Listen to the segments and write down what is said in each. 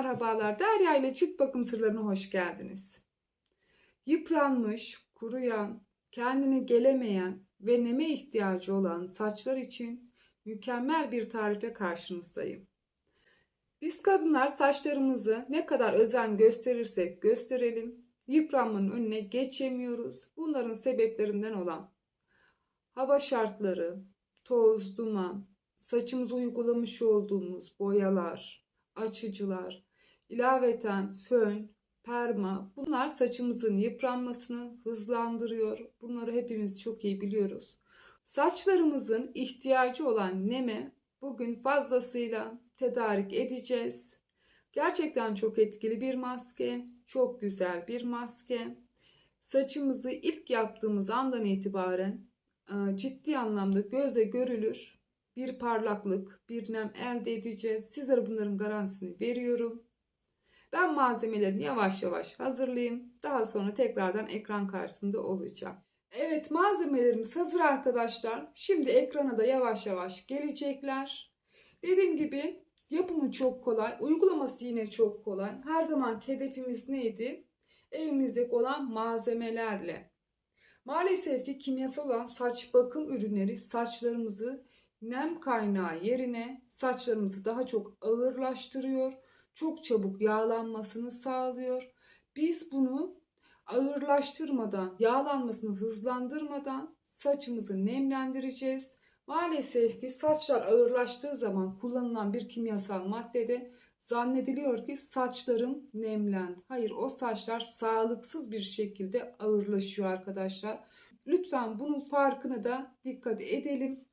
merhabalar. Derya ile Çift Bakım Sırlarına hoş geldiniz. Yıpranmış, kuruyan, kendine gelemeyen ve neme ihtiyacı olan saçlar için mükemmel bir tarife karşınızdayım. Biz kadınlar saçlarımızı ne kadar özen gösterirsek gösterelim, yıpranmanın önüne geçemiyoruz. Bunların sebeplerinden olan hava şartları, toz, duman, saçımıza uygulamış olduğumuz boyalar, açıcılar, ilaveten fön, perma bunlar saçımızın yıpranmasını hızlandırıyor. Bunları hepimiz çok iyi biliyoruz. Saçlarımızın ihtiyacı olan neme bugün fazlasıyla tedarik edeceğiz. Gerçekten çok etkili bir maske, çok güzel bir maske. Saçımızı ilk yaptığımız andan itibaren e, ciddi anlamda göze görülür bir parlaklık, bir nem elde edeceğiz. Sizlere bunların garantisini veriyorum. Ben malzemelerimi yavaş yavaş hazırlayayım. Daha sonra tekrardan ekran karşısında olacağım. Evet malzemelerimiz hazır arkadaşlar. Şimdi ekrana da yavaş yavaş gelecekler. Dediğim gibi yapımı çok kolay. Uygulaması yine çok kolay. Her zaman hedefimiz neydi? Evimizdeki olan malzemelerle. Maalesef ki kimyasal olan saç bakım ürünleri saçlarımızı nem kaynağı yerine saçlarımızı daha çok ağırlaştırıyor. Çok çabuk yağlanmasını sağlıyor. Biz bunu ağırlaştırmadan, yağlanmasını hızlandırmadan saçımızı nemlendireceğiz. Maalesef ki saçlar ağırlaştığı zaman kullanılan bir kimyasal maddede zannediliyor ki saçlarım nemlendi. Hayır o saçlar sağlıksız bir şekilde ağırlaşıyor arkadaşlar. Lütfen bunun farkına da dikkat edelim.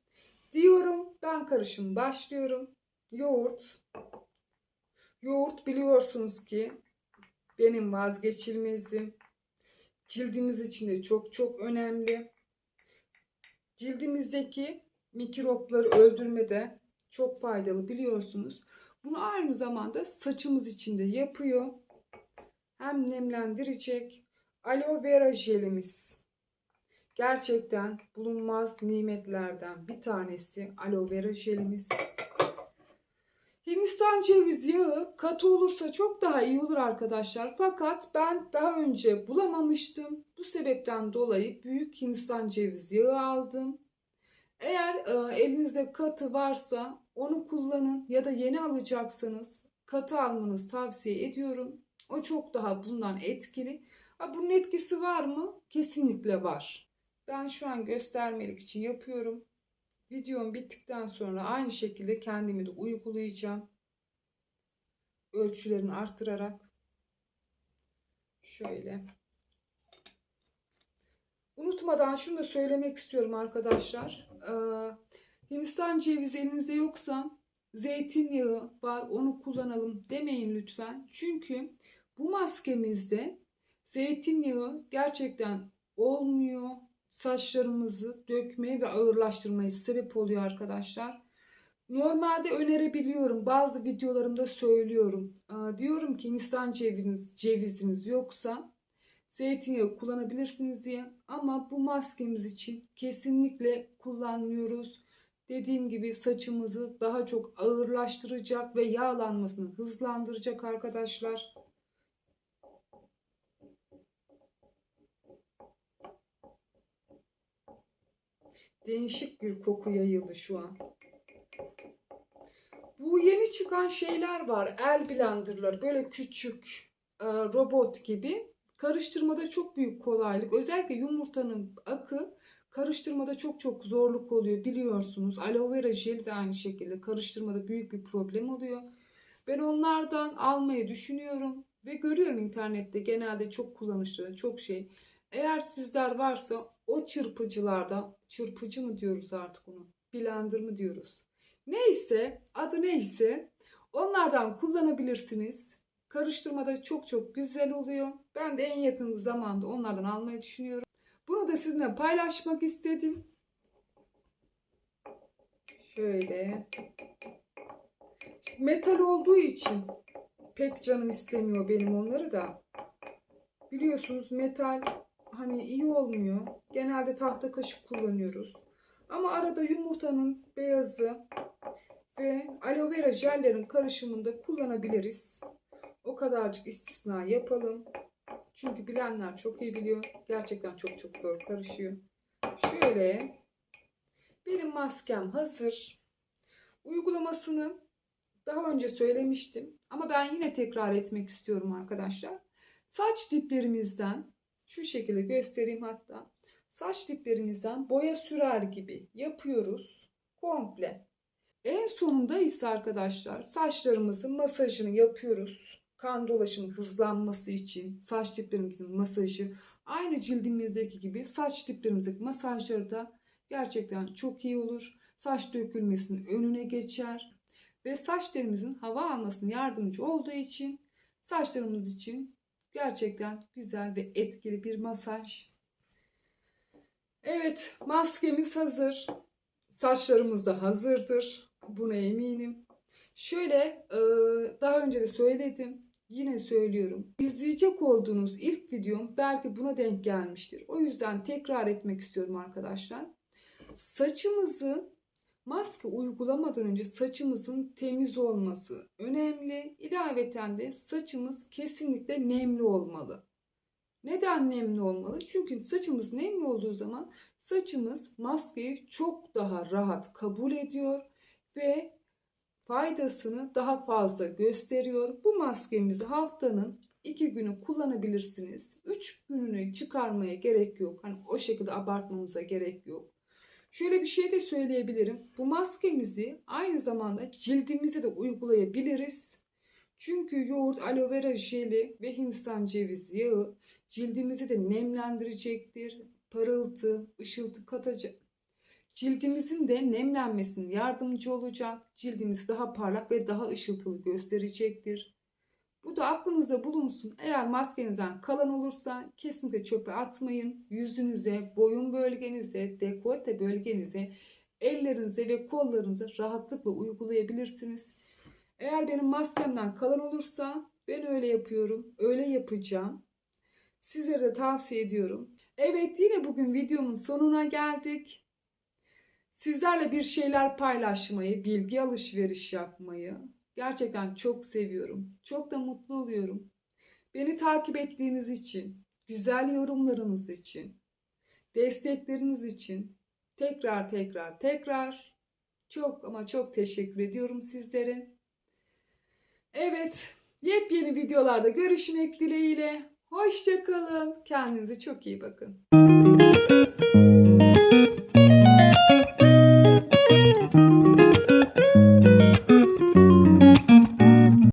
Diyorum ben karışım başlıyorum. Yoğurt. Yoğurt biliyorsunuz ki benim vazgeçilmezim. Cildimiz için de çok çok önemli. Cildimizdeki mikropları öldürmede çok faydalı biliyorsunuz. Bunu aynı zamanda saçımız için de yapıyor. Hem nemlendirecek. Aloe vera jelimiz. Gerçekten bulunmaz nimetlerden bir tanesi aloe vera jelimiz. Hindistan ceviz yağı katı olursa çok daha iyi olur arkadaşlar. Fakat ben daha önce bulamamıştım. Bu sebepten dolayı büyük Hindistan ceviz yağı aldım. Eğer e, elinizde katı varsa onu kullanın ya da yeni alacaksanız katı almanızı tavsiye ediyorum. O çok daha bundan etkili. Ha, bunun etkisi var mı? Kesinlikle var. Ben şu an göstermelik için yapıyorum. Videom bittikten sonra aynı şekilde kendimi de uygulayacağım. Ölçülerini arttırarak. Şöyle. Unutmadan şunu da söylemek istiyorum arkadaşlar. Ee, Hindistan cevizi elinizde yoksa zeytinyağı var onu kullanalım demeyin lütfen. Çünkü bu maskemizde zeytinyağı gerçekten olmuyor saçlarımızı dökmeye ve ağırlaştırmaya sebep oluyor arkadaşlar. Normalde önerebiliyorum. Bazı videolarımda söylüyorum. diyorum ki Hindistan ceviziniz, ceviziniz yoksa zeytinyağı kullanabilirsiniz diye. Ama bu maskemiz için kesinlikle kullanmıyoruz. Dediğim gibi saçımızı daha çok ağırlaştıracak ve yağlanmasını hızlandıracak arkadaşlar. Değişik bir koku yayıldı şu an. Bu yeni çıkan şeyler var. El blenderlar. Böyle küçük e, robot gibi. Karıştırmada çok büyük kolaylık. Özellikle yumurtanın akı karıştırmada çok çok zorluk oluyor biliyorsunuz. Aloe vera jel de aynı şekilde karıştırmada büyük bir problem oluyor. Ben onlardan almayı düşünüyorum ve görüyorum internette genelde çok kullanışlı, çok şey. Eğer sizler varsa o çırpıcılardan, çırpıcı mı diyoruz artık onu, blender mı diyoruz. Neyse, adı neyse onlardan kullanabilirsiniz. Karıştırmada çok çok güzel oluyor. Ben de en yakın zamanda onlardan almayı düşünüyorum. Bunu da sizinle paylaşmak istedim. Şöyle. Metal olduğu için pek canım istemiyor benim onları da. Biliyorsunuz metal hani iyi olmuyor. Genelde tahta kaşık kullanıyoruz. Ama arada yumurtanın beyazı ve aloe vera jellerin karışımında kullanabiliriz. o kadarcık istisna yapalım. Çünkü bilenler çok iyi biliyor. Gerçekten çok çok zor karışıyor. Şöyle benim maskem hazır. Uygulamasını daha önce söylemiştim ama ben yine tekrar etmek istiyorum arkadaşlar. Saç diplerimizden şu şekilde göstereyim hatta. Saç diplerimizden boya sürer gibi yapıyoruz komple. En sonunda ise arkadaşlar saçlarımızın masajını yapıyoruz. Kan dolaşımı hızlanması için saç diplerimizin masajı aynı cildimizdeki gibi saç diplerimizdeki masajları da gerçekten çok iyi olur. Saç dökülmesinin önüne geçer ve saç telimizin hava almasına yardımcı olduğu için saçlarımız için gerçekten güzel ve etkili bir masaj. Evet, maskemiz hazır. Saçlarımız da hazırdır. Buna eminim. Şöyle e, daha önce de söyledim. Yine söylüyorum. İzleyecek olduğunuz ilk videom belki buna denk gelmiştir. O yüzden tekrar etmek istiyorum arkadaşlar. Saçımızı maske uygulamadan önce saçımızın temiz olması önemli. İlaveten de saçımız kesinlikle nemli olmalı. Neden nemli olmalı? Çünkü saçımız nemli olduğu zaman saçımız maskeyi çok daha rahat kabul ediyor ve faydasını daha fazla gösteriyor. Bu maskemizi haftanın iki günü kullanabilirsiniz. Üç gününü çıkarmaya gerek yok. Hani o şekilde abartmamıza gerek yok. Şöyle bir şey de söyleyebilirim. Bu maskemizi aynı zamanda cildimize de uygulayabiliriz. Çünkü yoğurt, aloe vera jeli ve hindistan cevizi yağı cildimizi de nemlendirecektir. Parıltı, ışıltı katacak. Cildimizin de nemlenmesine yardımcı olacak. Cildimizi daha parlak ve daha ışıltılı gösterecektir. Bu da aklınızda bulunsun. Eğer maskenizden kalan olursa kesinlikle çöpe atmayın. Yüzünüze, boyun bölgenize, dekolte bölgenize, ellerinize ve kollarınıza rahatlıkla uygulayabilirsiniz. Eğer benim maskemden kalan olursa ben öyle yapıyorum. Öyle yapacağım. Sizlere de tavsiye ediyorum. Evet yine bugün videomun sonuna geldik. Sizlerle bir şeyler paylaşmayı, bilgi alışveriş yapmayı gerçekten çok seviyorum. Çok da mutlu oluyorum. Beni takip ettiğiniz için, güzel yorumlarınız için, destekleriniz için tekrar tekrar tekrar çok ama çok teşekkür ediyorum sizlere. Evet, yepyeni videolarda görüşmek dileğiyle. Hoşçakalın. Kendinize çok iyi bakın.